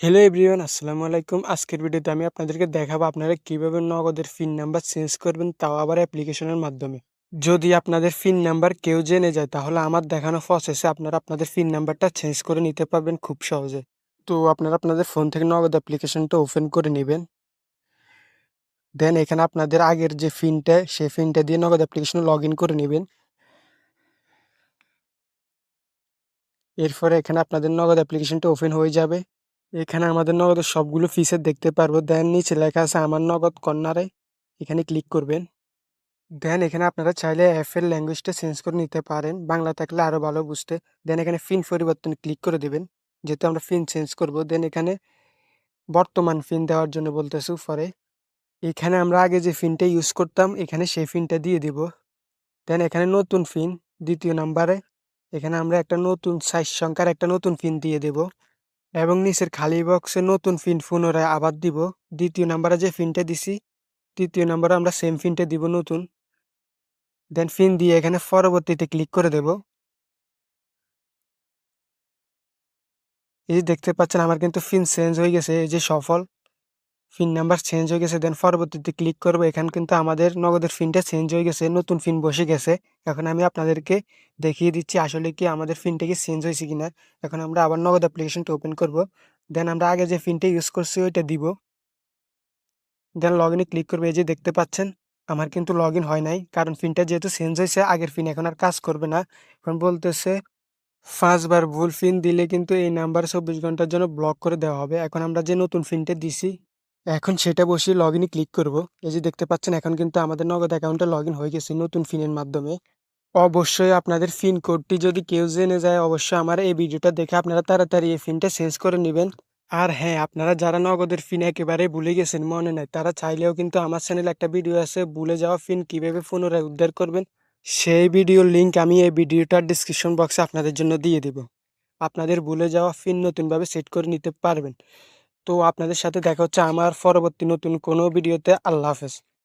Hello everyone আসসালামু আলাইকুম। আজকের ভিডিওতে আমি আপনাদেরকে দেখাবো আপনারা কীভাবে নগদের পিন নাম্বার চেঞ্জ করবেন তাও আবার অ্যাপ্লিকেশনের মাধ্যমে। যদি আপনাদের পিন নাম্বার কেউ জেনে যায়, তাহলে আমার দেখানো প্রসেসে আপনারা আপনাদের পিন নাম্বারটা চেঞ্জ করে নিতে পারবেন খুব সহজে। তো আপনারা আপনাদের ফোন থেকে নগদ অ্যাপ্লিকেশনটা ওপেন করে নেবেন। দেন এখানে আপনাদের আগের যে ফিনটা সেই ফিনটা দিয়ে নগদ অ্যাপ্লিকেশনে লগ করে নেবেন। এরপরে এখানে আপনাদের নগদ অ্যাপ্লিকেশনটা ওপেন হয়ে যাবে। এখানে আমাদের নগদের সবগুলো ফিসের দেখতে পারব। দেন নিচে লেখা আছে, আমার নগদ কর্নারে এখানে ক্লিক করবেন। দেন এখানে আপনারা চাইলে অ্যাপের ল্যাঙ্গুয়েজটা চেঞ্জ করে নিতে পারেন। বাংলা থাকলে আরও ভালো বুঝতে। দেন এখানে ফিন পরিবর্তন ক্লিক করে দেবেন। যেহেতু আমরা ফিন চেঞ্জ করব, দেন এখানে বর্তমান ফিন দেওয়ার জন্য বলতেছে উপরে। এখানে আমরা আগে যে ফিনটা ইউজ করতাম, এখানে সেই ফিনটা দিয়ে দিব। দেন এখানে নতুন ফিন দ্বিতীয় নাম্বারে। এখানে আমরা একটা নতুন সাইজ সংখ্যার একটা নতুন ফিন দিয়ে দেব। এবং নিচের খালি বক্সে নতুন ফিন পুনরায় আবার দিব। দ্বিতীয় নাম্বারে যে ফিনটা দিছি, তৃতীয় নাম্বারে আমরা সেম ফিনটা দিব নতুন। দেন ফিন দিয়ে এখানে পরবর্তীতে ক্লিক করে দেব। এই দেখতে পাচ্ছেন, আমার কিন্তু ফিন চেঞ্জ হয়ে গেছে, এই যে সফল। ফিন নাম্বার চেঞ্জ হয়ে গেছে দেন পরবর্তীতে ক্লিক করব। এখানে কিন্তু আমাদের নগদের ফিনটা চেঞ্জ হয়ে গেছে, নতুন ফিন বসে গেছে। এখন আমি আপনাদেরকে দেখিয়ে দিচ্ছি আসলে কি আমাদের ফিনটা কি চেঞ্জ হয়েছে কিনা। এখন আমরা আবার নগদ অ্যাপ্লিকেশনটা ওপেন করব। দেন আমরা আগে যে ফিনটা ইউজ করছি, ওইটা দিব। দেন লগ ইনে ক্লিক করব। এই যে দেখতে পাচ্ছেন, আমার কিন্তু লগ ইন হয় নাই, কারণ ফিনটা যেহেতু চেঞ্জ হয়েছে, আগের ফিন এখন আর কাজ করবে না। এখন বলতেছে, পাঁচবার ভুল ফিন দিলে কিন্তু এই নাম্বার চব্বিশ ঘণ্টার জন্য ব্লক করে দেওয়া হবে। এখন আমরা যে নতুন ফিনটা দিছি এখন সেটা বসিয়ে লগ ইনে ক্লিক করব। এই যে দেখতে পাচ্ছেন, এখন কিন্তু আমাদের নগদ অ্যাকাউন্টে লগ হয়ে গেছে নতুন ফিনের মাধ্যমে। অবশ্যই আপনাদের ফিন কোডটি যদি কেউ জেনে যায়, অবশ্যই আমার এই ভিডিওটা দেখে আপনারা তাড়াতাড়ি এই ফিনটা চেঞ্জ করে নেবেন। আর হ্যাঁ আপনারা যারা নগদের ফিন একেবারে ভুলে গেছেন, মনে নাই, তারা চাইলেও কিন্তু আমার চ্যানেলে একটা ভিডিও আছে, ভুলে যাওয়া ফিন কীভাবে পুনরায় উদ্ধার করবেন? সেই ভিডিওর লিঙ্ক আমি এই ভিডিওটার ডিসক্রিপশন বক্সে আপনাদের জন্য দিয়ে দেব। আপনাদের ভুলে যাওয়া ফিন নতুনভাবে সেট করে নিতে পারবেন। তো আপনাদের সাথে দেখা হচ্ছে আমার পরবর্তী নতুন কোনো ভিডিওতে। আল্লাহ হাফেজ।